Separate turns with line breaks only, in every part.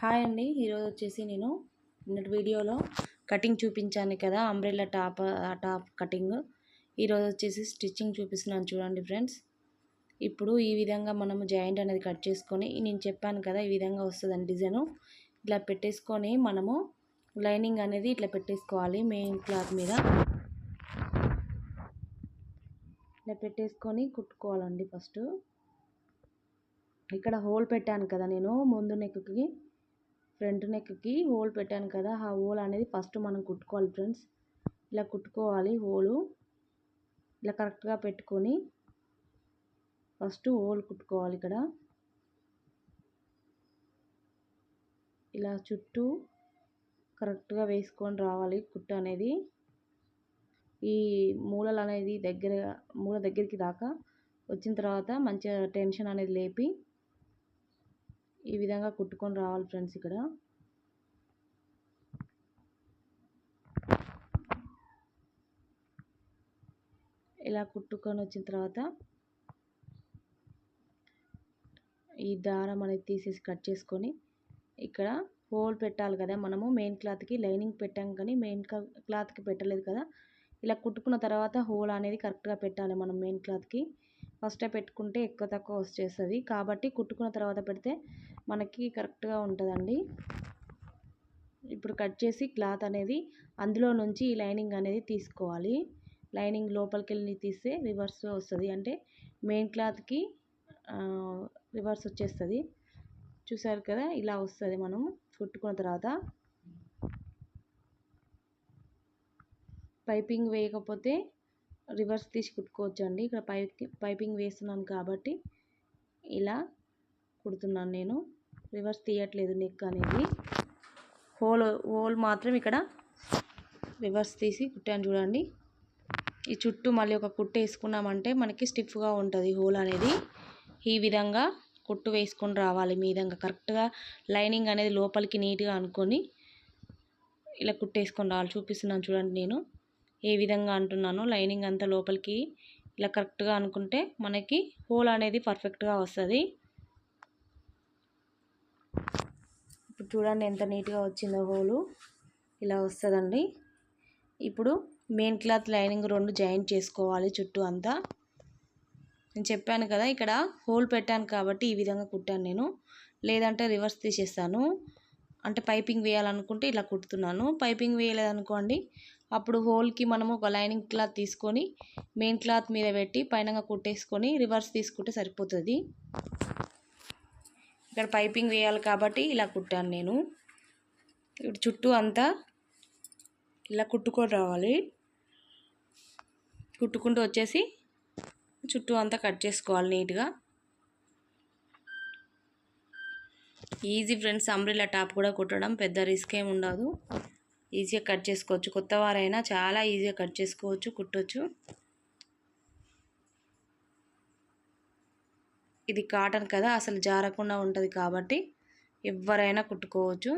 Hi అండి. ఈరోజు వచ్చేసి నేను నిన్నటి వీడియోలో కటింగ్ చూపించాను కదా అంబ్రెల్లా టాప్ టాప్ కటింగ్. ఈరోజు వచ్చేసి స్టిచ్చింగ్ చూపిస్తున్నాను చూడండి ఫ్రెండ్స్. ఇప్పుడు ఈ విధంగా మనము జాయింట్ అనేది కట్ చేసుకొని నేను చెప్పాను కదా ఈ విధంగా వస్తుందని డిజైను. ఇట్లా పెట్టేసుకొని మనము లైనింగ్ అనేది ఇట్లా పెట్టేసుకోవాలి మెయిన్ క్లాత్ మీద. ఇట్లా పెట్టేసుకొని కుట్టుకోవాలండి ఫస్ట్. ఇక్కడ హోల్ పెట్టాను కదా నేను ముందు నెక్కి. ఫ్రంట్ నెక్కి హోల్ పెట్టాను కదా ఆ హోల్ అనేది ఫస్ట్ మనం కుట్టుకోవాలి ఫ్రెండ్స్. ఇలా కుట్టుకోవాలి హోలు. ఇలా కరెక్ట్గా పెట్టుకొని ఫస్ట్ హోల్ కుట్టుకోవాలి ఇక్కడ. ఇలా చుట్టూ కరెక్ట్గా వేసుకొని రావాలి కుట్టు అనేది. ఈ మూలలు అనేది దగ్గర మూల దగ్గరికి దాకా వచ్చిన తర్వాత మంచిగా టెన్షన్ అనేది లేపి ఈ విధంగా కుట్టుకొని రావాలి ఫ్రెండ్స్ ఇక్కడ. ఇలా కుట్టుకొని వచ్చిన తర్వాత ఈ దారం అనేది తీసేసి కట్ చేసుకొని ఇక్కడ హోల్ పెట్టాలి కదా. మనము మెయిన్ క్లాత్కి లైనింగ్ పెట్టాం కానీ మెయిన్ క్లాత్కి పెట్టలేదు కదా. ఇలా కుట్టుకున్న తర్వాత హోల్ అనేది కరెక్ట్గా పెట్టాలి మనం మెయిన్ క్లాత్కి ఫస్టే పెట్టుకుంటే ఎక్కువ తక్కువ వచ్చేస్తుంది కాబట్టి కుట్టుకున్న తర్వాత పెడితే మనకి కరెక్ట్గా ఉంటుందండి. ఇప్పుడు కట్ చేసి క్లాత్ అనేది అందులో నుంచి ఈ లైనింగ్ అనేది తీసుకోవాలి. లైనింగ్ లోపలికి వెళ్ళి తీస్తే రివర్స్ వస్తుంది. అంటే మెయిన్ క్లాత్కి రివర్స్ వచ్చేస్తుంది. చూసారు కదా ఇలా వస్తుంది మనం కుట్టుకున్న తర్వాత. పైపింగ్ వేయకపోతే రివర్స్ తీసి కుట్టుకోవచ్చు అండి ఇక్కడ పైపింగ్ వేస్తున్నాను కాబట్టి ఇలా కుడుతున్నాను నేను. రివర్స్ తీయట్లేదు నెక్ అనేది. హోల్ హోల్ మాత్రం ఇక్కడ రివర్స్ తీసి కుట్టాను చూడండి. ఈ చుట్టూ మళ్ళీ ఒక కుట్టు వేసుకున్నామంటే మనకి స్టిఫ్గా ఉంటుంది హోల్ అనేది. ఈ విధంగా కుట్టు వేసుకొని రావాలి మీ విధంగా. కరెక్ట్గా లైనింగ్ అనేది లోపలికి నీట్గా అనుకొని ఇలా కుట్టేసుకొని రావాలి. చూపిస్తున్నాను చూడండి నేను. ఏ విధంగా అంటున్నానో లైనింగ్ అంతా లోపలికి ఇలా కరెక్ట్గా అనుకుంటే మనకి హోల్ అనేది పర్ఫెక్ట్గా వస్తుంది. ఇప్పుడు చూడండి ఎంత నీట్గా వచ్చిందో హోలు. ఇలా వస్తుందండి. ఇప్పుడు మెయిన్ క్లాత్ లైనింగ్ రెండు జాయింట్ చేసుకోవాలి చుట్టూ అంతా. నేను చెప్పాను కదా ఇక్కడ హోల్ పెట్టాను కాబట్టి ఈ విధంగా కుట్టాను నేను. లేదంటే రివర్స్ తీసేస్తాను. అంటే పైపింగ్ వేయాలనుకుంటే ఇలా కుడుతున్నాను. పైపింగ్ వేయలేదనుకోండి అప్పుడు హోల్కి మనము ఒక లైనింగ్ క్లాత్ తీసుకొని మెయిన్ క్లాత్ మీద పెట్టి పైన కుట్టేసుకొని రివర్స్ తీసుకుంటే సరిపోతుంది. ఇక్కడ పైపింగ్ వేయాలి కాబట్టి ఇలా కుట్టాను నేను. ఇప్పుడు చుట్టూ అంతా ఇలా కుట్టుకొని రావాలి. కుట్టుకుంటూ వచ్చేసి చుట్టూ అంతా కట్ చేసుకోవాలి నీట్గా. ఈజీ ఫ్రెండ్స్ అంబ్రిల్లా టాప్ కూడా కుట్టడం పెద్ద రిస్క్ ఏమి ఉండదు. ఈజీగా కట్ చేసుకోవచ్చు. కొత్త వారైనా చాలా ఈజీగా కట్ చేసుకోవచ్చు కుట్టవచ్చు ఇది కాటన్ కదా అసలు జారకుండా ఉంటుంది కాబట్టి ఎవరైనా కుట్టుకోవచ్చు.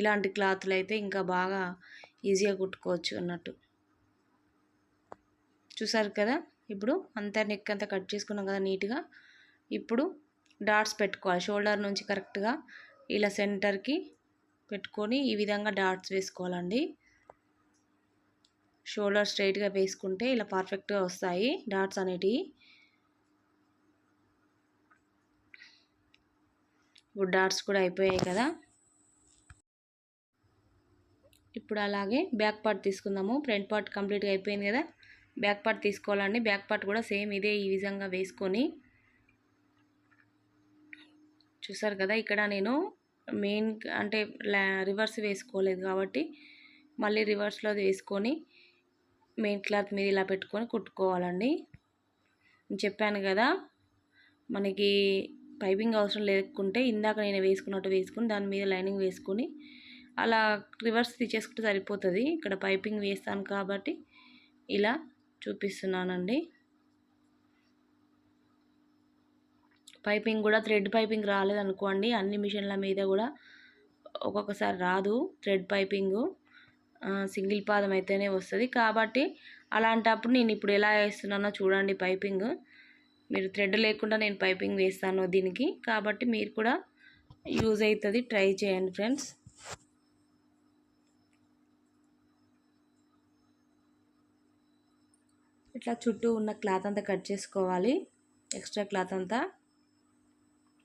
ఇలాంటి క్లాత్లు అయితే ఇంకా బాగా ఈజీగా కుట్టుకోవచ్చు అన్నట్టు. చూసారు కదా ఇప్పుడు అంతా నెక్ అంతా కట్ చేసుకున్నాం కదా నీట్గా. ఇప్పుడు డాట్స్ పెట్టుకోవాలి షోల్డర్ నుంచి కరెక్ట్గా ఇలా సెంటర్కి పెట్టుకొని ఈ విధంగా డాట్స్ వేసుకోవాలండి. షోల్డర్ స్ట్రైట్గా వేసుకుంటే ఇలా పర్ఫెక్ట్గా వస్తాయి డాట్స్ అనేటివి. ఇప్పుడు డాట్స్ కూడా అయిపోయాయి కదా. ఇప్పుడు అలాగే బ్యాక్ పార్ట్ తీసుకుందాము. ఫ్రంట్ పార్ట్ కంప్లీట్గా అయిపోయింది కదా. బ్యాక్ పార్ట్ తీసుకోవాలండి. బ్యాక్ పార్ట్ కూడా సేమ్ ఇదే ఈ విధంగా వేసుకొని. చూసారు కదా ఇక్కడ నేను మెయిన్ అంటే రివర్స్ వేసుకోలేదు కాబట్టి మళ్ళీ రివర్స్లో వేసుకొని మెయిన్ క్లాత్ మీద ఇలా పెట్టుకొని కుట్టుకోవాలండి. చెప్పాను కదా మనకి పైపింగ్ అవసరం లేకుంటే ఇందాక నేను వేసుకున్నట్టు వేసుకుని దాని మీద లైనింగ్ వేసుకొని అలా రివర్స్ తీసేసుకుంటే సరిపోతుంది. ఇక్కడ పైపింగ్ వేస్తాను కాబట్టి ఇలా చూపిస్తున్నానండి. పైపింగ్ కూడా థ్రెడ్ పైపింగ్ రాలేదనుకోండి అన్ని మిషన్ల మీద కూడా ఒక్కొక్కసారి రాదు థ్రెడ్ పైపింగు. సింగిల్ పాదం అయితేనే వస్తుంది. కాబట్టి అలాంటప్పుడు నేను ఇప్పుడు ఎలా వేస్తున్నానో చూడండి పైపింగ్. మీరు థ్రెడ్ లేకుండా నేను పైపింగ్ వేస్తాను దీనికి. కాబట్టి మీరు కూడా యూజ్ అవుతుంది ట్రై చేయండి ఫ్రెండ్స్. ఇట్లా చుట్టూ ఉన్న క్లాత్ అంతా కట్ చేసుకోవాలి. ఎక్స్ట్రా క్లాత్ అంతా.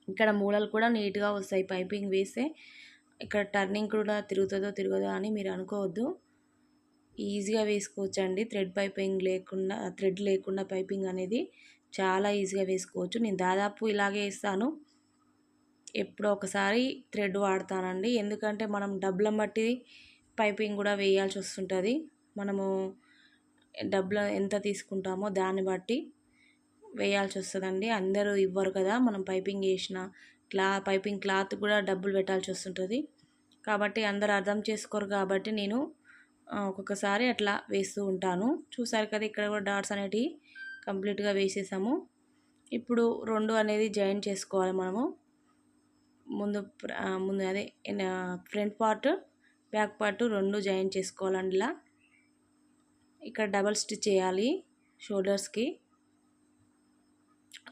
ఇక్కడ మూలలు కూడా నీట్గా వస్తాయి. పైపింగ్ వేస్తే ఇక్కడ టర్నింగ్ కూడా తిరుగుతుందో తిరగదో అని మీరు అనుకోవద్దు. ఈజీగా వేసుకోవచ్చు అండి థ్రెడ్ పైపింగ్ లేకుండా థ్రెడ్ లేకుండా పైపింగ్ అనేది చాలా ఈజీగా వేసుకోవచ్చు. నేను దాదాపు ఇలాగే వేస్తాను. ఎప్పుడో ఒకసారి థ్రెడ్ వాడతానండి. ఎందుకంటే మనం డబ్బుల బట్టి పైపింగ్ కూడా వేయాల్సి వస్తుంటుంది. మనము డబ్బులు ఎంత తీసుకుంటామో దాన్ని బట్టి వేయాల్సి వస్తుందండి. అందరూ ఇవ్వరు కదా మనం పైపింగ్ వేసిన. క్లా పైపింగ్ క్లాత్ కూడా డబ్బులు పెట్టాల్సి వస్తుంటుంది. కాబట్టి అందరు అర్థం చేసుకోరు కాబట్టి నేను ఒక్కొక్కసారి అట్లా వేస్తూ ఉంటాను. చూసారు కదా ఇక్కడ కూడా డాట్స్ అనేటివి కంప్లీట్గా వేసేసాము. ఇప్పుడు రెండు అనేది జాయిన్ చేసుకోవాలి మనము. ముందు ముందు అదే ఫ్రంట్ పార్ట్ బ్యాక్ పార్ట్ రెండు జాయిన్ చేసుకోవాలండి ఇలా. ఇక్కడ డబల్ స్టిచ్ చేయాలి షోల్డర్స్కి.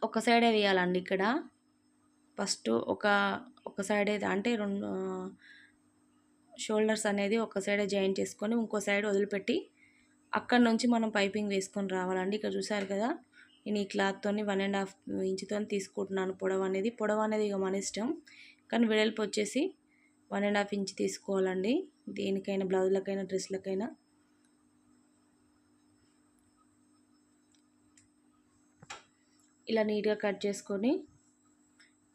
ఒక సైడే వేయాలండి ఇక్కడ. ఫస్ట్ ఒక ఒక సైడే అంటే రెండు షోల్డర్స్ అనేది ఒక సైడే జాయిన్ చేసుకొని ఇంకో సైడ్ వదిలిపెట్టి అక్కడ నుంచి మనం పైపింగ్ వేసుకొని రావాలండి. ఇక్కడ చూసారు కదా నేను ఈ క్లాత్తో వన్ అండ్ హాఫ్ ఇంచుతో తీసుకుంటున్నాను పొడవు అనేది. పొడవు అనేది ఇక మన ఇష్టం. కానీ వెడల్పు వచ్చేసి వన్ అండ్ హాఫ్ ఇంచ్ తీసుకోవాలండి. దేనికైనా బ్లౌజ్లకైనా డ్రెస్లకైనా ఇలా నీట్గా కట్ చేసుకొని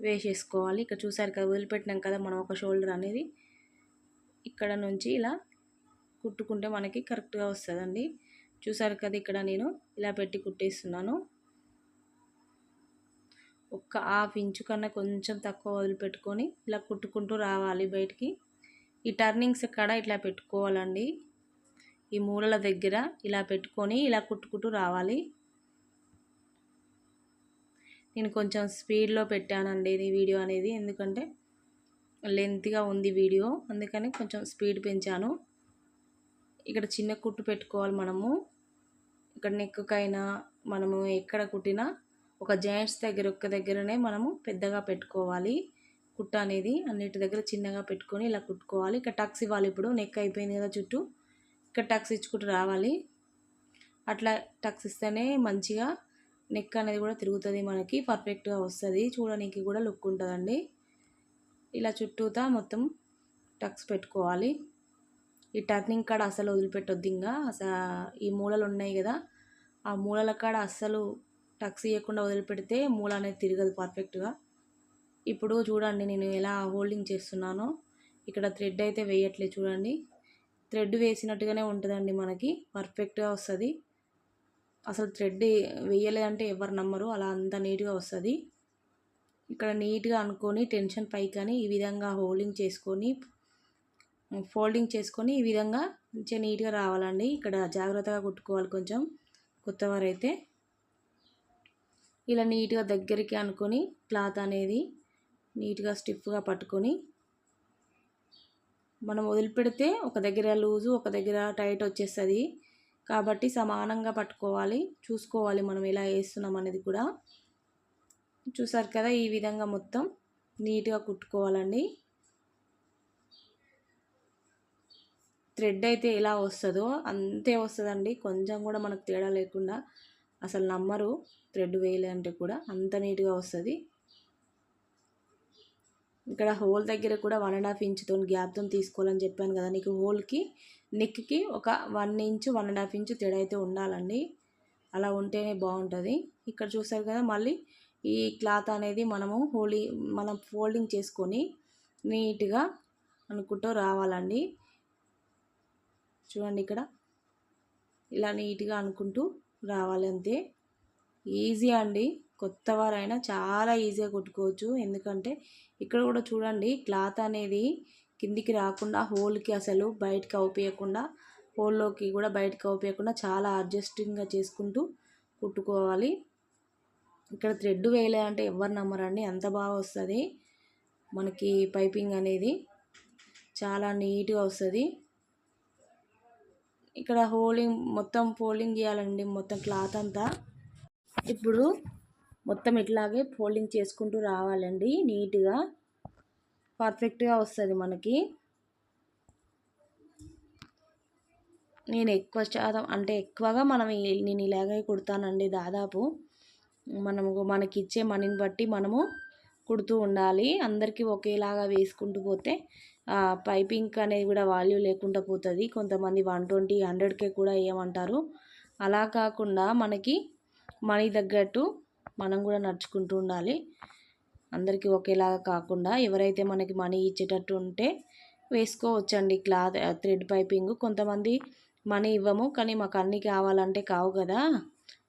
వేసేసుకోవాలి. ఇక్కడ చూసారు కదా వదిలిపెట్టినాం కదా మనం ఒక షోల్డర్ అనేది. ఇక్కడ నుంచి ఇలా కుట్టుకుంటే మనకి కరెక్ట్గా వస్తుందండి. చూసారు కదా ఇక్కడ నేను ఇలా పెట్టి కుట్టేస్తున్నాను. ఒక్క హాఫ్ ఇంచు కన్నా కొంచెం తక్కువ వదిలిపెట్టుకొని ఇలా కుట్టుకుంటూ రావాలి బయటికి. ఈ టర్నింగ్స్ కాడ ఇట్లా పెట్టుకోవాలండి. ఈ మూలల దగ్గర ఇలా పెట్టుకొని ఇలా కుట్టుకుంటూ రావాలి. నేను కొంచెం స్పీడ్లో పెట్టానండి ఇది వీడియో అనేది ఎందుకంటే లెంత్గా ఉంది వీడియో అందుకని కొంచెం స్పీడ్ పెంచాను. ఇక్కడ చిన్న కుట్టు పెట్టుకోవాలి మనము. ఇక్కడ నెక్కుకైనా మనము ఎక్కడ కుట్టినా ఒక జాయింట్స్ దగ్గర ఒక్క దగ్గరనే మనము పెద్దగా పెట్టుకోవాలి. కుట్ట అనేది అన్నిటి దగ్గర చిన్నగా పెట్టుకొని ఇలా కుట్టుకోవాలి. ఇక్కడ టక్స్ ఇవ్వాలి ఇప్పుడు. నెక్ అయిపోయింది కదా చుట్టూ. ఇక్కడ టక్స్ ఇచ్చుకుంటూ రావాలి. అట్లా టక్స్ ఇస్తేనే మంచిగా నెక్ అనేది కూడా తిరుగుతుంది మనకి. పర్ఫెక్ట్గా వస్తుంది. చూడడానికి కూడా లుక్ ఉంటుందండి. ఇలా చుట్టూతా మొత్తం టక్స్ పెట్టుకోవాలి. ఈ టర్నింగ్ కాడ అసలు వదిలిపెట్టొద్దు ఇంకా. అసలు ఈ మూలలు ఉన్నాయి కదా ఆ మూలల కాడ అస్సలు టక్స్ ఇవ్వకుండా వదిలిపెడితే మూల అనేది తిరగదు పర్ఫెక్ట్గా ఇప్పుడు చూడండి నేను ఎలా హోల్డింగ్ చేస్తున్నానో. ఇక్కడ థ్రెడ్ అయితే వేయట్లేదు చూడండి. థ్రెడ్ వేసినట్టుగానే ఉంటుందండి మనకి పర్ఫెక్ట్గా వస్తుంది. అసలు థ్రెడ్ వేయలేదంటే ఎవరు నమ్మరు అలా అంత నీట్గా వస్తుంది. ఇక్కడ నీట్గా అనుకొని టెన్షన్ పైకని ఈ విధంగా హోల్డింగ్ చేసుకొని ఫోల్డింగ్ చేసుకొని ఈ విధంగా మంచిగా నీట్గా రావాలండి. ఇక్కడ జాగ్రత్తగా కుట్టుకోవాలి కొంచెం. కొత్తవారైతే ఇలా నీట్గా దగ్గరికి అనుకొని క్లాత్ అనేది నీట్గా స్టిఫ్గా పట్టుకొని మనం వదిలిపెడితే ఒక దగ్గర లూజు ఒక దగ్గర టైట్ వచ్చేస్తుంది. కాబట్టి సమానంగా పట్టుకోవాలి. చూసుకోవాలి మనం ఎలా వేస్తున్నాం అనేది కూడా. చూసారు కదా ఈ విధంగా మొత్తం నీట్గా కుట్టుకోవాలండి. థ్రెడ్ అయితే ఎలా వస్తుందో అంతే వస్తుందండి. కొంచెం కూడా మనకు తేడా లేకుండా అసలు నమ్మరు. థ్రెడ్ వేయాలంటే కూడా అంత నీట్గా వస్తుంది. ఇక్కడ హోల్ దగ్గర కూడా వన్ అండ్ హాఫ్ ఇంచ్తో గ్యాప్తో తీసుకోవాలని చెప్పాను కదా. నీకు హోల్కి నెక్కి ఒక one inch one and half inch తేడా అయితే ఉండాలండి. అలా ఉంటేనే బాగుంటుంది. ఇక్కడ చూసారు కదా మళ్ళీ ఈ క్లాత్ అనేది మనము హోలీ మనం ఫోల్డింగ్ చేసుకొని నీట్గా అనుకుంటూ రావాలండి. చూడండి ఇక్కడ. ఇలా నీట్గా అనుకుంటూ రావాలి అంతే. ఈజీ అండి. కొత్త వారైనా చాలా ఈజీగా కుట్టుకోవచ్చు. ఎందుకంటే ఇక్కడ కూడా చూడండి క్లాత్ అనేది కిందికి రాకుండా హోల్కి అసలు బయటకు అవుపేయకుండా హోల్లోకి కూడా బయటకు అవుపేయకుండా చాలా అడ్జస్టింగ్గా చేసుకుంటూ కుట్టుకోవాలి. ఇక్కడ థ్రెడ్ వేయలే అంటే ఎవరు నమ్మరండి. అంత బాగా వస్తుంది. మనకి పైపింగ్ అనేది చాలా నీట్గా వస్తుంది. ఇక్కడ హోలింగ్ మొత్తం ఫోల్డింగ్ చేయాలండి మొత్తం క్లాత్ అంతా. ఇప్పుడు మొత్తం ఇట్లాగే ఫోల్డింగ్ చేసుకుంటూ రావాలండి నీట్గా. పర్ఫెక్ట్గా వస్తుంది మనకి. నేను ఎక్కువ శాతం అంటే ఎక్కువగా మనం నేను ఇలాగే కుడతానండి దాదాపు. మనము మనకి ఇచ్చే మనీని బట్టి మనము కుడుతూ ఉండాలి. అందరికీ ఒకేలాగా వేసుకుంటూ పోతే పైపింగ్ అనేది కూడా వాల్యూ లేకుండా పోతుంది. కొంతమంది వన్ ట్వంటీ హండ్రెడ్కే కూడా వేయమంటారు అలా కాకుండా మనకి మనీ తగ్గట్టు మనం కూడా నడుచుకుంటూ ఉండాలి. అందరికీ ఒకేలాగా కాకుండా ఎవరైతే మనకి మనీ ఇచ్చేటట్టు ఉంటే వేసుకోవచ్చండి క్లాత్ థ్రెడ్ పైపింగ్. కొంతమంది మనీ ఇవ్వము కానీ మాకు అన్నీ కావాలంటే కావు కదా.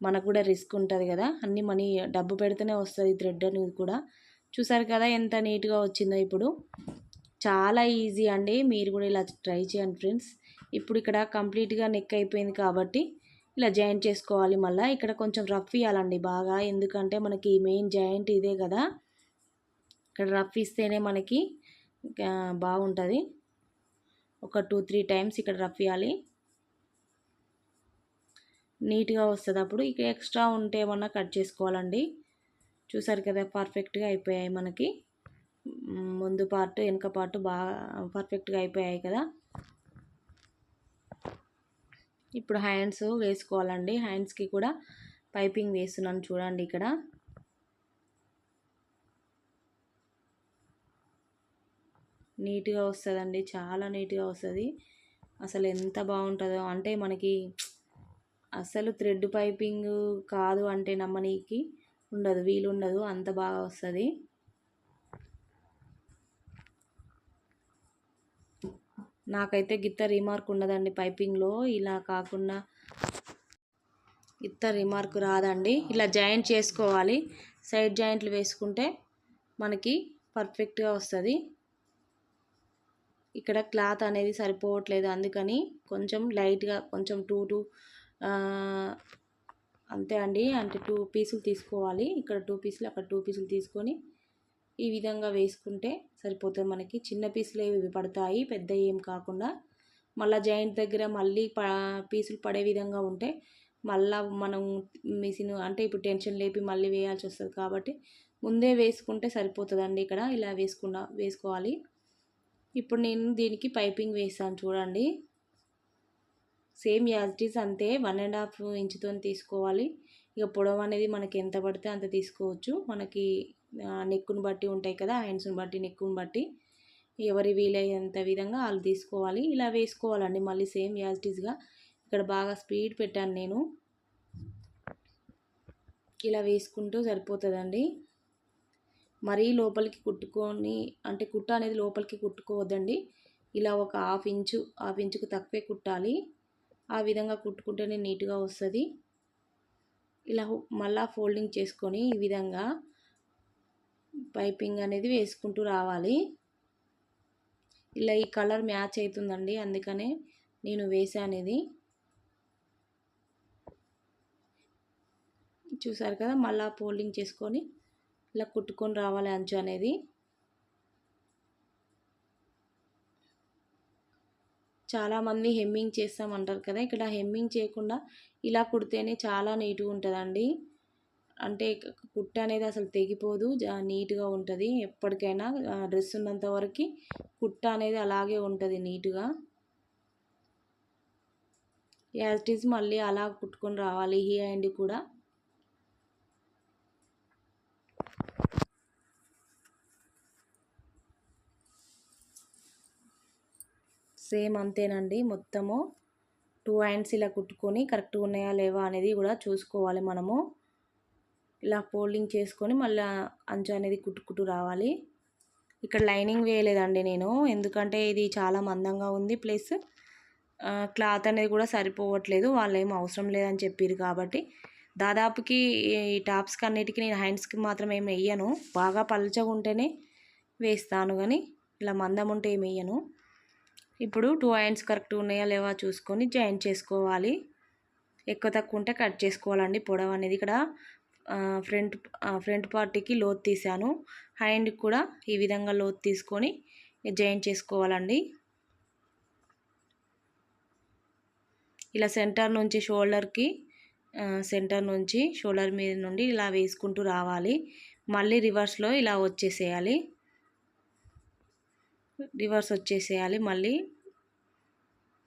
మనకు కూడా రిస్క్ ఉంటుంది కదా. అన్ని మనీ డబ్బు పెడితేనే వస్తుంది థ్రెడ్ అనేది కూడా. చూసారు కదా ఎంత నీట్గా వచ్చిందో ఇప్పుడు. చాలా ఈజీ అండి. మీరు కూడా ఇలా ట్రై చేయండి ఫ్రెండ్స్. ఇప్పుడు ఇక్కడ కంప్లీట్గా నెక్ అయిపోయింది కాబట్టి ఇలా జాయింట్ చేసుకోవాలి మళ్ళీ. ఇక్కడ కొంచెం రఫ్ ఇవ్వాలండి బాగా. ఎందుకంటే మనకి మెయిన్ జాయింట్ ఇదే కదా. ఇక్కడ రఫ్ ఇస్తేనే మనకి బాగుంటుంది. ఒక టూ త్రీ టైమ్స్ ఇక్కడ రఫ్ ఇవ్వాలి నీట్గా వస్తుంది అప్పుడు. ఇక ఎక్స్ట్రా ఉంటే ఏమన్నా కట్ చేసుకోవాలండి. చూసారు కదా పర్ఫెక్ట్గా అయిపోయాయి మనకి. ముందు పార్ట్ వెనుక పార్ట్ బాగా పర్ఫెక్ట్గా అయిపోయాయి కదా. ఇప్పుడు హ్యాండ్స్ వేసుకోవాలండి. హ్యాండ్స్కి కూడా పైపింగ్ వేస్తున్నాను చూడండి ఇక్కడ. నీట్గా వస్తుందండి. చాలా నీట్గా వస్తుంది. అసలు ఎంత బాగుంటుందో. అంటే మనకి అసలు థ్రెడ్ పైపింగ్ కాదు అంటే నమ్మనీకి ఉండదు. వీలు ఉండదు అంత బాగా వస్తుంది. నాకైతే గిత్త రిమార్క్ ఉండదండి పైపింగ్లో ఇలా కాకుండా గిత్త రిమార్క్ రాదండి. ఇలా జాయింట్ చేసుకోవాలి. సైడ్ జాయింట్లు వేసుకుంటే మనకి పర్ఫెక్ట్గా వస్తుంది. ఇక్కడ క్లాత్ అనేది సరిపోవట్లేదు. అందుకని కొంచెం లైట్గా కొంచెం టూ టూ అంతే అండి. అంటే టూ పీసులు తీసుకోవాలి. ఇక్కడ టూ పీసులు అక్కడ టూ పీసులు తీసుకొని ఈ విధంగా వేసుకుంటే సరిపోతుంది మనకి. చిన్న పీసులు ఇవి పడతాయి పెద్ద ఏం కాకుండా. మళ్ళీ జాయింట్ దగ్గర మళ్ళీ ప పీసులు పడే విధంగా ఉంటే మళ్ళీ మనం మిషన్ అంటే ఇప్పుడు టెన్షన్ లేపి మళ్ళీ వేయాల్సి వస్తుంది కాబట్టి ముందే వేసుకుంటే సరిపోతుందండి ఇక్కడ. ఇలా వేసుకున్నా వేసుకోవాలి. ఇప్పుడు నేను దీనికి పైపింగ్ వేసాను చూడండి. సేమ్ యాజిటీస్ అంతే వన్ అండ్ హాఫ్ ఇంచుతో తీసుకోవాలి. ఇక పొడవు అనేది మనకి ఎంత పడితే అంత తీసుకోవచ్చు. మనకి నెక్కును బట్టి ఉంటాయి కదా హ్యాండ్స్ని బట్టి నెక్కును బట్టి. ఎవరి వీలయ్యేంత విధంగా వాళ్ళు తీసుకోవాలి. ఇలా వేసుకోవాలండి. మళ్ళీ సేమ్ యాజ్ ఇక్కడ బాగా స్పీడ్ పెట్టాను నేను. ఇలా వేసుకుంటూ సరిపోతుందండి. మరీ లోపలికి కుట్టుకొని అంటే కుట్ట అనేది లోపలికి కుట్టుకోవద్దండి. ఇలా ఒక హాఫ్ ఇంచు హాఫ్ ఇంచుకు తక్కువే కుట్టాలి. ఆ విధంగా కుట్టుకుంటేనే నీట్గా వస్తుంది. ఇలా మళ్ళా ఫోల్డింగ్ చేసుకొని ఈ విధంగా పైపింగ్ అనేది వేసుకుంటూ రావాలి. ఇలా ఈ కలర్ మ్యాచ్ అవుతుందండి అందుకనే నేను వేసాను ఇది చూసారు కదా మళ్ళీ ఫోల్డింగ్ చేసుకొని ఇలా కుట్టుకొని రావాలి అంచు అనేది. చాలామంది హెమ్మింగ్ చేస్తామంటారు కదా ఇక్కడ హెమ్మింగ్ చేయకుండా ఇలా కుడితేనే చాలా నీట్గా ఉంటుందండి. అంటే కుట్ట అనేది అసలు తెగిపోదు నీట్గా ఉంటుంది. ఎప్పటికైనా డ్రెస్ ఉన్నంత వరకు కుట్ట అనేది అలాగే ఉంటుంది నీట్గా. యాజ్ ఇట్ ఈజ్ మళ్ళీ అలా కుట్టుకొని రావాలి హీ అండ్ కూడా. సేమ్ అంతేనండి. మొత్తము టూ హ్యాండ్స్ ఇలా కుట్టుకొని కరెక్ట్గా ఉన్నాయా లేవా అనేది కూడా చూసుకోవాలి మనము. ఇలా ఫోల్డింగ్ చేసుకొని మళ్ళీ అంచు అనేది కుట్టుకుంటూ రావాలి. ఇక్కడ లైనింగ్ వేయలేదండి నేను. ఎందుకంటే ఇది చాలా మందంగా ఉంది. ప్లస్ క్లాత్ అనేది కూడా సరిపోవట్లేదు. వాళ్ళు ఏం అవసరం లేదని చెప్పారు కాబట్టి. దాదాపుకి ఈ టాప్స్కి అన్నిటికీ నేను హ్యాండ్స్కి మాత్రం ఏమి వేయను. బాగా పల్చగా ఉంటేనే వేస్తాను కానీ ఇలా మందం ఉంటే ఏమి వేయను. ఇప్పుడు టూ హ్యాండ్స్ కరెక్ట్ ఉన్నాయా లేవా చూసుకొని జాయింట్ చేసుకోవాలి. ఎక్కువ తక్కువ ఉంటే కట్ చేసుకోవాలండి. పొడవు అనేది ఇక్కడ ఫ్రంట్ ఫ్రంట్ పార్టీకి లోత్ తీసాను హ్యాండ్కి కూడా ఈ విధంగా లోత్ తీసుకొని జాయిన్ చేసుకోవాలండి. ఇలా సెంటర్ నుంచి షోల్డర్కి సెంటర్ నుంచి షోల్డర్ మీద నుండి ఇలా వేసుకుంటూ రావాలి. మళ్ళీ రివర్స్లో ఇలా వచ్చేసేయాలి. రివర్స్ వచ్చేసేయాలి మళ్ళీ.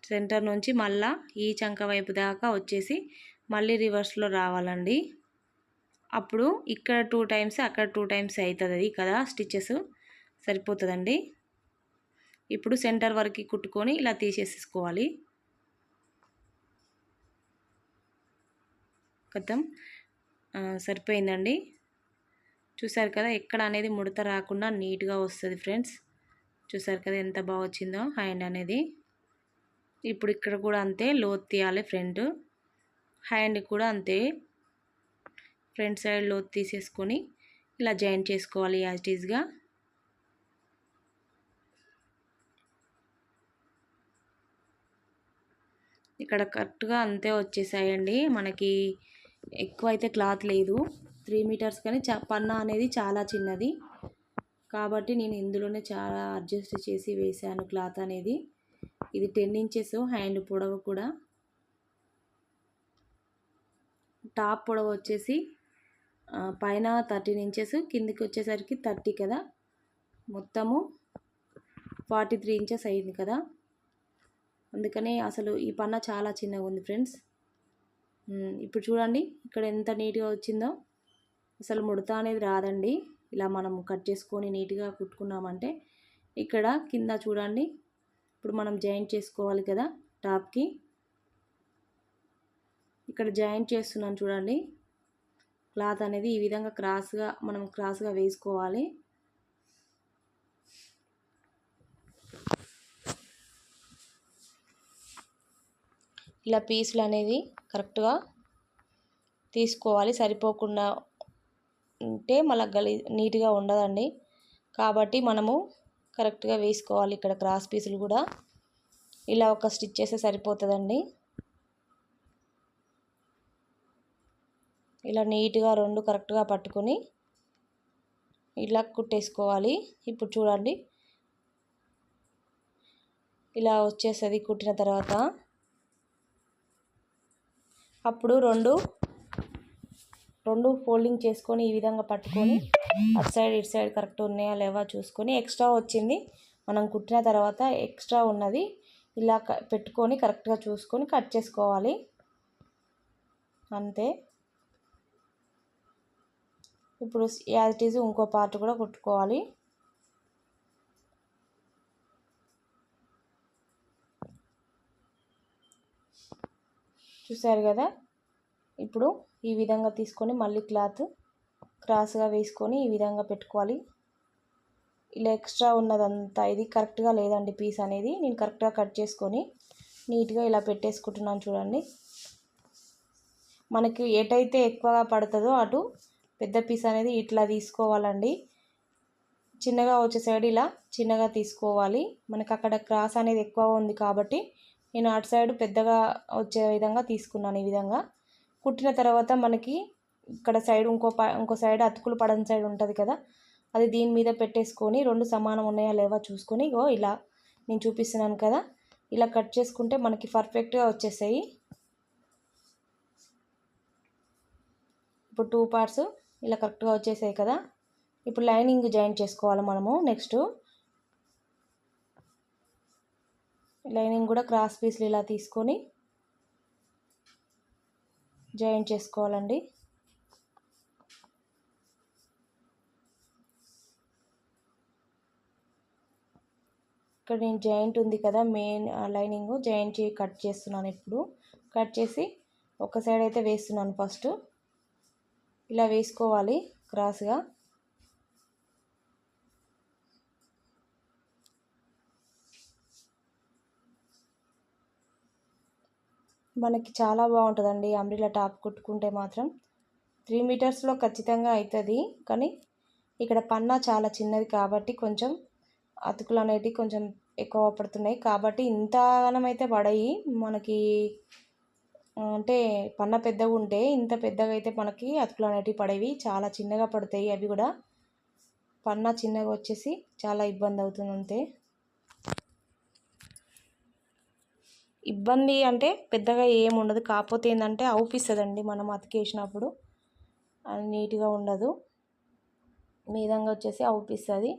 సెంటర్ నుంచి మళ్ళా ఈ చంక వైపు దాకా వచ్చేసి మళ్ళీ రివర్స్లో రావాలండి. అప్పుడు ఇక్కడ టూ టైమ్స్ అక్కడ టూ టైమ్స్ అవుతుంది అది కదా స్టిచ్చెస్ సరిపోతుందండి. ఇప్పుడు సెంటర్ వరకు కుట్టుకొని ఇలా తీసేసుకోవాలి కథం సరిపోయిందండి. చూసారు కదా ఎక్కడ అనేది ముడత రాకుండా నీట్గా వస్తుంది ఫ్రెండ్స్. చూసారు కదా ఎంత బాగా వచ్చిందో హ్యాండ్ అనేది. ఇప్పుడు ఇక్కడ కూడా అంతే లోత్ తీయాలి ఫ్రంట్ హ్యాండ్ కూడా అంతే. ఫ్రంట్ సైడ్ లోతు తీసేసుకొని ఇలా జాయిన్ చేసుకోవాలి యాజ్ ఈజ్గా ఇక్కడ కరెక్ట్గా అంతే వచ్చేసాయండి. మనకి ఎక్కువ అయితే క్లాత్ లేదు. త్రీ మీటర్స్ కానీ చ పన్నా అనేది చాలా చిన్నది. కాబట్టి నేను ఇందులోనే చాలా అడ్జస్ట్ చేసి వేసాను క్లాత్ అనేది. ఇది టెన్ ఇంచెస్ హ్యాండ్ పొడవు కూడా. టాప్ పొడవు వచ్చేసి పైన థర్టీన్ ఇంచెస్ కిందికి వచ్చేసరికి థర్టీ కదా. మొత్తము ఫార్టీ త్రీ ఇంచెస్ అయింది కదా. అందుకనే అసలు ఈ పన్న చాలా చిన్నగా ఉంది ఫ్రెండ్స్. ఇప్పుడు చూడండి ఇక్కడ ఎంత నీట్గా వచ్చిందో. అసలు ముడత అనేది రాదండి. ఇలా మనం కట్ చేసుకొని నీట్గా కుట్టుకున్నామంటే ఇక్కడ కింద చూడండి ఇప్పుడు మనం జాయింట్ చేసుకోవాలి కదా టాప్కి. ఇక్కడ జాయింట్ చేస్తున్నాను చూడండి. క్లాత్ అనేది ఈ విధంగా క్రాస్గా మనం క్రాస్గా వేసుకోవాలి. ఇలా పీసులు అనేది కరెక్ట్గా తీసుకోవాలి. సరిపోకుండా ఉంటే మళ్ళీ గలి నీట్గా ఉండదండి. కాబట్టి మనము కరెక్ట్గా వేసుకోవాలి. ఇక్కడ క్రాస్ పీసులు కూడా. ఇలా ఒక స్టిచ్ చేస్తే సరిపోతుందండి. ఇలా నీట్గా రెండు కరెక్ట్గా పట్టుకొని ఇలా కుట్టేసుకోవాలి. ఇప్పుడు చూడండి. ఇలా వచ్చేస్తుంది కుట్టిన తర్వాత. అప్పుడు రెండు రెండు ఫోల్డింగ్ చేసుకొని ఈ విధంగా పట్టుకొని అటు సైడ్ ఇటు సైడ్ కరెక్ట్ ఉన్నాయా లేవా చూసుకొని ఎక్స్ట్రా వచ్చింది. మనం కుట్టిన తర్వాత ఎక్స్ట్రా ఉన్నది ఇలా పెట్టుకొని కరెక్ట్గా చూసుకొని కట్ చేసుకోవాలి. అంతే. ఇప్పుడు యాజ్ ఇట్ ఈజ్ ఇంకో పార్ట్ కూడా కుట్టుకోవాలి. చూసారు కదా? ఇప్పుడు ఈ విధంగా తీసుకొని మళ్ళీ క్లాత్ క్రాస్గా వేసుకొని ఈ విధంగా పెట్టుకోవాలి. ఇలా ఎక్స్ట్రా ఉన్నదంతా ఇది కరెక్ట్గా లేదండి పీస్ అనేది. నేను కరెక్ట్గా కట్ చేసుకొని నీట్గా ఇలా పెట్టేసుకుంటున్నాను చూడండి. మనకి ఎటైతే ఎక్కువగా పడుతుందో అటు పెద్ద పీస్ అనేది ఇట్లా తీసుకోవాలండి. చిన్నగా వచ్చే సైడ్ ఇలా చిన్నగా తీసుకోవాలి. మనకు అక్కడ క్రాస్ అనేది ఎక్కువ ఉంది కాబట్టి నేను అటు సైడ్ పెద్దగా వచ్చే విధంగా తీసుకున్నాను ఈ విధంగా. కుట్టిన తర్వాత మనకి ఇక్కడ సైడ్ ఇంకో ఇంకో సైడ్ అతుకులు పడని సైడ్ ఉంటుంది కదా అది దీని మీద పెట్టేసుకొని రెండు సమానం ఉన్నాయా లేవా చూసుకొని ఇగో ఇలా నేను చూపిస్తున్నాను కదా. ఇలా కట్ చేసుకుంటే మనకి పర్ఫెక్ట్గా వచ్చేసాయి. ఇప్పుడు టూ పార్ట్స్ ఇలా కరెక్ట్గా వచ్చేసాయి కదా. ఇప్పుడు లైనింగ్ జాయిన్ చేసుకోవాలి మనము నెక్స్ట్. లైనింగ్ కూడా క్రాస్ పీస్లు ఇలా తీసుకొని జాయిన్ చేసుకోవాలండి. ఇక్కడ నేను జాయింట్ ఉంది కదా మెయిన్ లైనింగ్ జాయింట్ కట్ చేస్తున్నాను ఇప్పుడు. కట్ చేసి ఒక సైడ్ అయితే వేస్తున్నాను ఫస్ట్. ఇలా వేసుకోవాలి క్రాస్గా. మనకి చాలా బాగుంటుందండి అంబ్రిలా టాప్ కుట్టుకుంటే మాత్రం. త్రీ మీటర్స్లో ఖచ్చితంగా అవుతుంది కానీ ఇక్కడ పన్నా చాలా చిన్నది కాబట్టి కొంచెం అతుకులు అనేటివి కొంచెం ఎక్కువ పడుతున్నాయి. కాబట్టి ఇంతగానం అయితే పడయి మనకి అంటే పన్న పెద్దగా ఉంటే ఇంత పెద్దగా అయితే మనకి అతుకులు అనేటివి పడేవి. చాలా చిన్నగా పడతాయి అవి కూడా. పన్న చిన్నగా వచ్చేసి చాలా ఇబ్బంది అవుతుంది అంతే. ఇబ్బంది అంటే పెద్దగా ఏమి ఉండదు. కాకపోతే ఏంటంటే అవుపిస్తుందండి మనం అతికేసినప్పుడు. అది నీట్గా ఉండదు. మీదంగా వచ్చేసి అవుపిస్తుంది.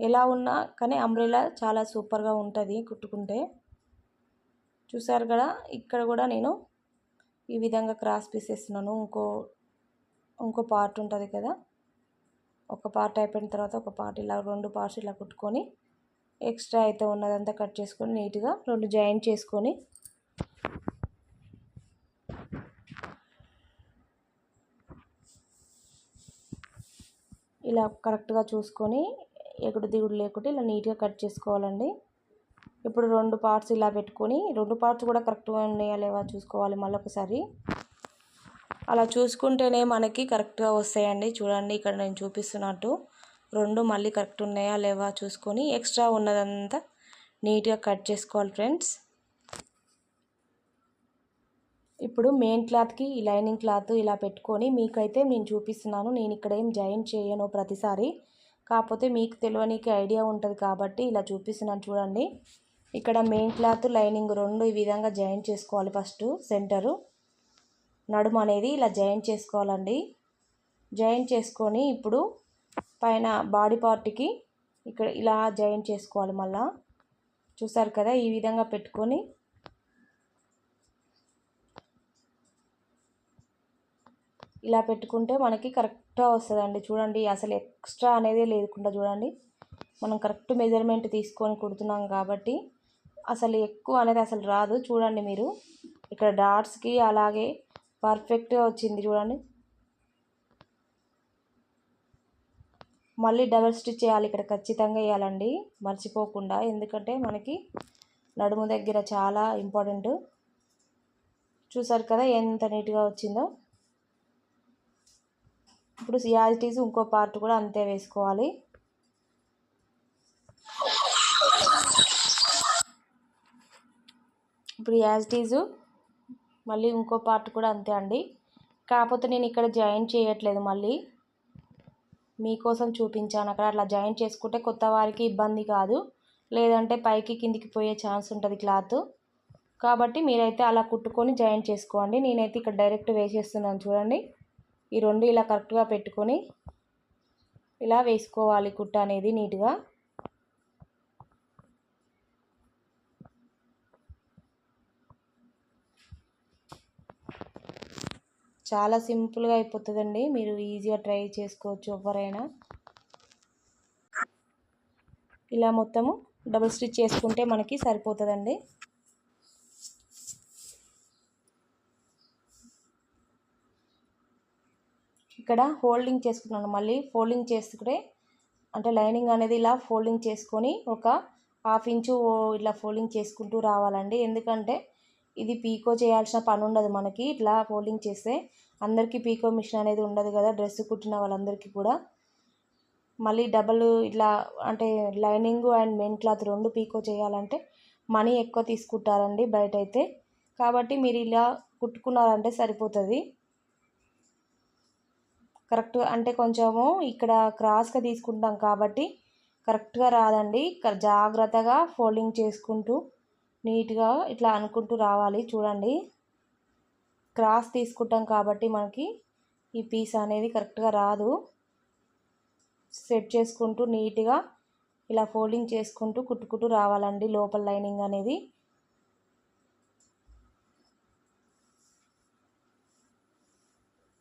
ఎలా ఉన్నా కానీ అంబ్రెలా చాలా సూపర్గా ఉంటుంది కుట్టుకుంటే. చూసారు కదా ఇక్కడ కూడా నేను ఈ విధంగా క్రాస్ పీసేస్తున్నాను ఇంకో ఇంకో పార్ట్ ఉంటుంది కదా. ఒక పార్ట్ అయిపోయిన తర్వాత ఒక పార్ట్ ఇలా రెండు పార్ట్స్ ఇలా కుట్టుకొని ఎక్స్ట్రా అయితే ఉన్నదంతా కట్ చేసుకొని నీట్గా రెండు జాయిన్ చేసుకొని ఇలా కరెక్ట్గా చూసుకొని ఎగుడు దిగుడు లేకుండా ఇలా నీట్గా కట్ చేసుకోవాలండి. ఇప్పుడు రెండు పార్ట్స్ ఇలా పెట్టుకొని రెండు పార్ట్స్ కూడా కరెక్ట్గా ఉన్నాయా లేవా చూసుకోవాలి మళ్ళీ ఒకసారి. అలా చూసుకుంటేనే మనకి కరెక్ట్గా వస్తాయండి. చూడండి ఇక్కడ నేను చూపిస్తున్నట్టు రెండు మళ్ళీ కరెక్ట్ ఉన్నాయా లేవా చూసుకొని ఎక్స్ట్రా ఉన్నదంతా నీట్గా కట్ చేసుకోవాలి ఫ్రెండ్స్ ఇప్పుడు మెయిన్ క్లాత్కి ఈ లైనింగ్ క్లాత్ ఇలా పెట్టుకొని మీకైతే నేను చూపిస్తున్నాను. నేను ఇక్కడ ఏం జాయిన్ చేయను ప్రతిసారి. కాకపోతే మీకు తెలియనికి ఐడియా ఉంటుంది కాబట్టి ఇలా చూపిస్తున్నాను చూడండి. ఇక్కడ మెయిన్ క్లాత్ లైనింగ్ రెండు ఈ విధంగా జాయిన్ చేసుకోవాలి ఫస్ట్ సెంటరు నడుము అనేది ఇలా జాయిన్ చేసుకోవాలండి. జాయిన్ చేసుకొని ఇప్పుడు పైన బాడీ పార్ట్కి ఇక్కడ ఇలా జాయిన్ చేసుకోవాలి మళ్ళా. చూసారు కదా ఈ విధంగా పెట్టుకొని ఇలా పెట్టుకుంటే మనకి కరెక్ట్గా వస్తుందండి. చూడండి అసలు ఎక్స్ట్రా అనేది లేకుండా చూడండి. మనం కరెక్ట్ మెజర్మెంట్ తీసుకొని కుడుతున్నాం కాబట్టి అసలు ఎక్కువ అనేది అసలు రాదు. చూడండి మీరు. ఇక్కడ డాట్స్కి అలాగే పర్ఫెక్ట్గా వచ్చింది చూడండి. మళ్ళీ డబల్ స్టిచ్ చేయాలి. ఇక్కడ ఖచ్చితంగా వేయాలండి. మర్చిపోకుండా. ఎందుకంటే మనకి నడుము దగ్గర చాలా ఇంపార్టెంట్ చూసారు కదా ఎంత నీట్గా వచ్చిందో. ఇప్పుడు యాజ్ ఇంకో పార్ట్ కూడా అంతే వేసుకోవాలి. ఇప్పుడు యాజ్ ఇట్ మళ్ళీ ఇంకో పార్ట్ కూడా అంతే అండి. కాకపోతే నేను ఇక్కడ జాయిన్ చేయట్లేదు మళ్ళీ. మీకోసం చూపించాను. అక్కడ అట్లా జాయిన్ చేసుకుంటే కొత్త వారికి ఇబ్బంది కాదు. లేదంటే పైకి కిందికి పోయే ఛాన్స్ ఉంటుంది క్లాత్ కాబట్టి మీరైతే అలా కుట్టుకొని జాయిన్ చేసుకోండి. నేనైతే ఇక్కడ డైరెక్ట్ వేసేస్తున్నాను చూడండి. ఈ రెండు ఇలా కరెక్ట్గా పెట్టుకొని ఇలా వేసుకోవాలి కుట్ట అనేది నీట్గా చాలా సింపుల్గా అయిపోతుందండి. మీరు ఈజీగా ట్రై చేసుకోవచ్చు ఎవరైనా. ఇలా మొత్తము డబుల్ స్టిచ్ చేసుకుంటే మనకి సరిపోతుందండి. ఇక్కడ హోల్డింగ్ చేసుకున్నాను. మళ్ళీ ఫోల్డింగ్ చేసుకుంటే అంటే లైనింగ్ అనేది ఇలా ఫోల్డింగ్ చేసుకొని ఒక హాఫ్ ఇంచు ఇట్లా ఫోల్డింగ్ చేసుకుంటూ రావాలండి. ఎందుకంటే ఇది పీకో చేయాల్సిన పని ఉండదు మనకి. ఇట్లా ఫోల్డింగ్ చేస్తే అందరికీ పీకో మిషన్ అనేది ఉండదు కదా డ్రెస్ కుట్టిన వాళ్ళందరికీ కూడా. మళ్ళీ డబల్ ఇట్లా అంటే లైనింగ్ అండ్ మెయిన్ క్లాత్ రెండు పీకో చేయాలంటే మనీ ఎక్కువ తీసుకుంటారండి బయట అయితే కాబట్టి మీరు ఇలా కుట్టుకున్నారంటే సరిపోతుంది. కరెక్ట్గా అంటే కొంచెము ఇక్కడ క్రాస్గా తీసుకుంటాం కాబట్టి కరెక్ట్గా రాదండి. జాగ్రత్తగా ఫోల్డింగ్ చేసుకుంటూ నీట్గా ఇట్లా అనుకుంటూ రావాలి. చూడండి. క్రాస్ తీసుకుంటాం కాబట్టి మనకి ఈ పీస్ అనేది కరెక్ట్గా రాదు. సెట్ చేసుకుంటూ నీట్గా ఇలా ఫోల్డింగ్ చేసుకుంటూ కుట్టుకుంటూ రావాలండి లోపల లైనింగ్ అనేది.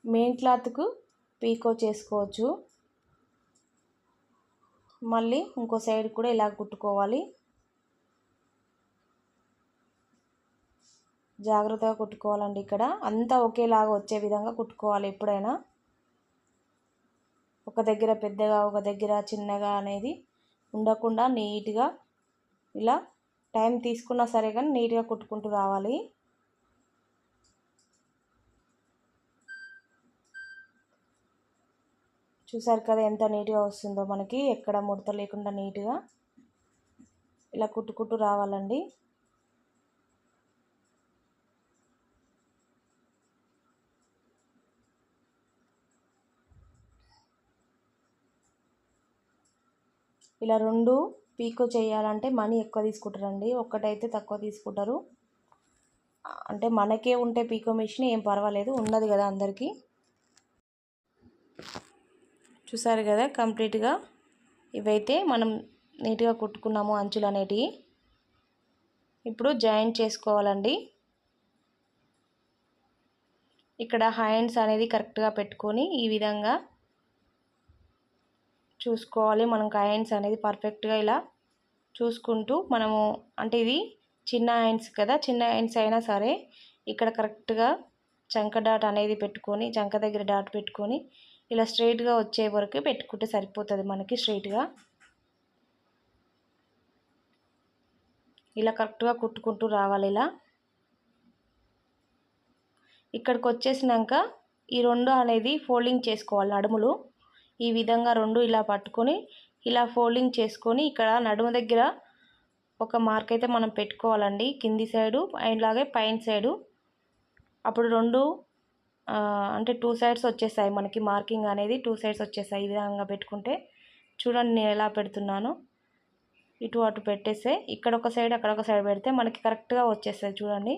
మెయిన్ క్లాత్కు పీకో చేసుకోవచ్చు. మళ్ళీ ఇంకో సైడ్ కూడా ఇలా కుట్టుకోవాలి. జాగ్రత్తగా కుట్టుకోవాలండి ఇక్కడ. అంతా ఒకేలాగా వచ్చే విధంగా కుట్టుకోవాలి ఎప్పుడైనా. ఒక దగ్గర పెద్దగా ఒక దగ్గర చిన్నగా అనేది ఉండకుండా నీట్గా ఇలా టైం తీసుకున్నా సరే కానీ నీట్గా కుట్టుకుంటూ రావాలి. చూసారు కదా ఎంత నీట్గా వస్తుందో మనకి. ఎక్కడ ముడత లేకుండా నీట్గా ఇలా కుట్టుకుంటూ రావాలండి. ఇలా రెండు పీకో చేయాలంటే మనీ ఎక్కువ తీసుకుంటారండి. ఒక్కటైతే తక్కువ తీసుకుంటారు. అంటే మనకే ఉంటే పీకో మిషన్ ఏం పర్వాలేదు ఉన్నది కదా అందరికీ. చూసారు కదా కంప్లీట్గా? ఇవైతే మనం నీట్గా కుట్టుకున్నాము అంచులు అనేటివి. ఇప్పుడు జాయింట్ చేసుకోవాలండి. ఇక్కడ హ్యాండ్స్ అనేది కరెక్ట్గా పెట్టుకొని ఈ విధంగా చూసుకోవాలి. మనం హ్యాండ్స్ అనేది పర్ఫెక్ట్గా ఇలా చూసుకుంటూ మనము అంటే ఇది చిన్న హ్యాండ్స్ కదా చిన్న హ్యాండ్స్ అయినా సరే ఇక్కడ కరెక్ట్గా చంక డాట్ అనేది పెట్టుకొని చంక దగ్గర డాట్ పెట్టుకొని ఇలా స్ట్రైట్గా వచ్చే వరకు పెట్టుకుంటే సరిపోతుంది మనకి స్ట్రైట్గా ఇలా కరెక్ట్గా కుట్టుకుంటూ రావాలి ఇలా. ఇక్కడికి వచ్చేసినాక ఈ రెండు అనేది ఫోల్డింగ్ చేసుకోవాలి నడుములు. ఈ విధంగా రెండు ఇలా పట్టుకొని ఇలా ఫోల్డింగ్ చేసుకొని ఇక్కడ నడుము దగ్గర ఒక మార్క్ అయితే మనం పెట్టుకోవాలండి. కింది సైడు అలాగే పైన సైడు. అప్పుడు రెండు అంటే టూ సైడ్స్ వచ్చేసాయి మనకి మార్కింగ్ అనేది. టూ సైడ్స్ వచ్చేసాయి ఈ విధంగా పెట్టుకుంటే. చూడండి నేను ఎలా పెడుతున్నాను. ఇటు అటు పెట్టేస్తే ఇక్కడ ఒక సైడ్ అక్కడ ఒక సైడ్ పెడితే మనకి కరెక్ట్గా వచ్చేస్తుంది చూడండి.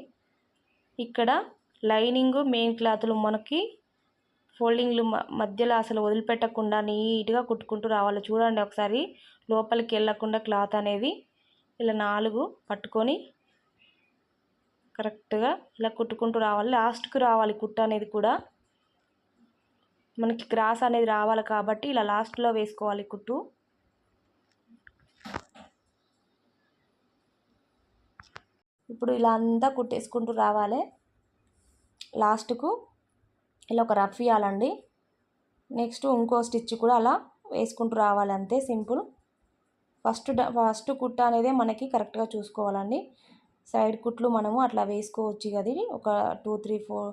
ఇక్కడ లైనింగ్ మెయిన్ క్లాత్లు మనకి ఫోల్డింగ్లు మధ్యలో అసలు వదిలిపెట్టకుండా నీట్గా కుట్టుకుంటూ రావాలి. చూడండి ఒకసారి లోపలికి వెళ్ళకుండా క్లాత్ అనేది ఇలా నాలుగు పట్టుకొని కరెక్ట్గా ఇలా కుట్టుకుంటూ రావాలి. లాస్ట్కి రావాలి కుట్ట అనేది కూడా. మనకి క్రాస్ అనేది రావాలి కాబట్టి ఇలా లాస్ట్లో వేసుకోవాలి కుట్టు. ఇప్పుడు ఇలా అంతా కుట్టేసుకుంటూ రావాలి. లాస్ట్కు ఇలా ఒక రఫ్ ఇవ్వాలండి నెక్స్ట్ ఇంకో స్టిచ్ కూడా అలా వేసుకుంటూ రావాలి అంతే సింపుల్. ఫస్ట్ ఫస్ట్ కుట్ట అనేది మనకి కరెక్ట్గా చూసుకోవాలండి. సైడ్ కుట్లు మనము అట్లా వేసుకోవచ్చు కదా ఒక టూ త్రీ ఫోర్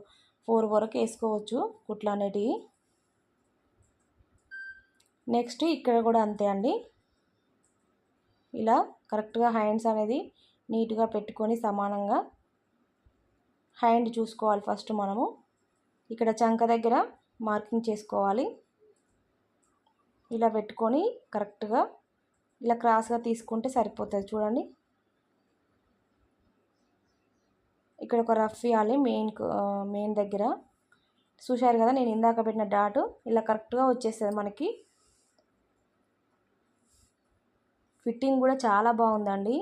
ఫోర్ వరకు వేసుకోవచ్చు కుట్లు అనేటివి. నెక్స్ట్ ఇక్కడ కూడా అంతే అండి. ఇలా కరెక్ట్గా హ్యాండ్స్ అనేది నీట్గా పెట్టుకొని సమానంగా హ్యాండ్ చూసుకోవాలి ఫస్ట్ మనము. ఇక్కడ చంక దగ్గర మార్కింగ్ చేసుకోవాలి. ఇలా పెట్టుకొని కరెక్ట్గా ఇలా క్రాస్గా తీసుకుంటే సరిపోతుంది చూడండి. ఇక్కడ ఒక రఫ్ ఇవ్వాలి మెయిన్ మెయిన్ దగ్గర. చూశారు కదా నేను ఇందాక పెట్టిన డాట్ ఇలా కరెక్ట్గా వచ్చేస్తుంది మనకి. ఫిట్టింగ్ కూడా చాలా బాగుందండి.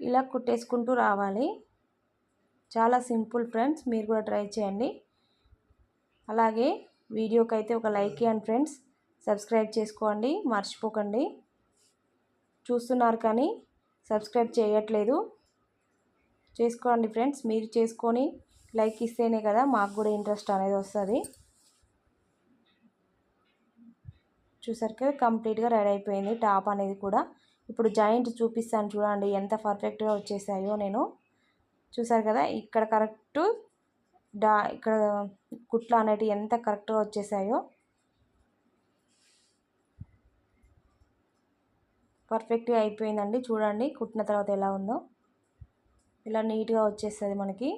ఇలా కుట్టేసుకుంటూ రావాలి. చాలా సింపుల్ ఫ్రెండ్స్ మీరు కూడా ట్రై చేయండి. అలాగే వీడియోకి అయితే ఒక లైక్ ఇవ్వండి ఫ్రెండ్స్ సబ్స్క్రైబ్ చేసుకోండి మర్చిపోకండి. చూస్తున్నారు కానీ సబ్స్క్రైబ్ చేయట్లేదు. చేసుకోండి ఫ్రెండ్స్ మీరు చేసుకొని లైక్ ఇస్తేనే కదా మాకు కూడా ఇంట్రెస్ట్ అనేది వస్తుంది. చూసారు కదా కంప్లీట్గా రెడీ అయిపోయింది టాప్ అనేది కూడా. ఇప్పుడు జాయింట్ చూపిస్తాను చూడండి ఎంత పర్ఫెక్ట్గా వచ్చేసాయో నేను. చూసారు కదా? ఇక్కడ కరెక్ట్ డా ఇక్కడ కుట్లు అనేటివి ఎంత కరెక్ట్గా వచ్చేసాయో. పర్ఫెక్ట్గా అయిపోయిందండి. చూడండి కుట్టిన తర్వాత ఎలా ఉందో. ఇలా నీట్గా వచ్చేస్తుంది మనకి.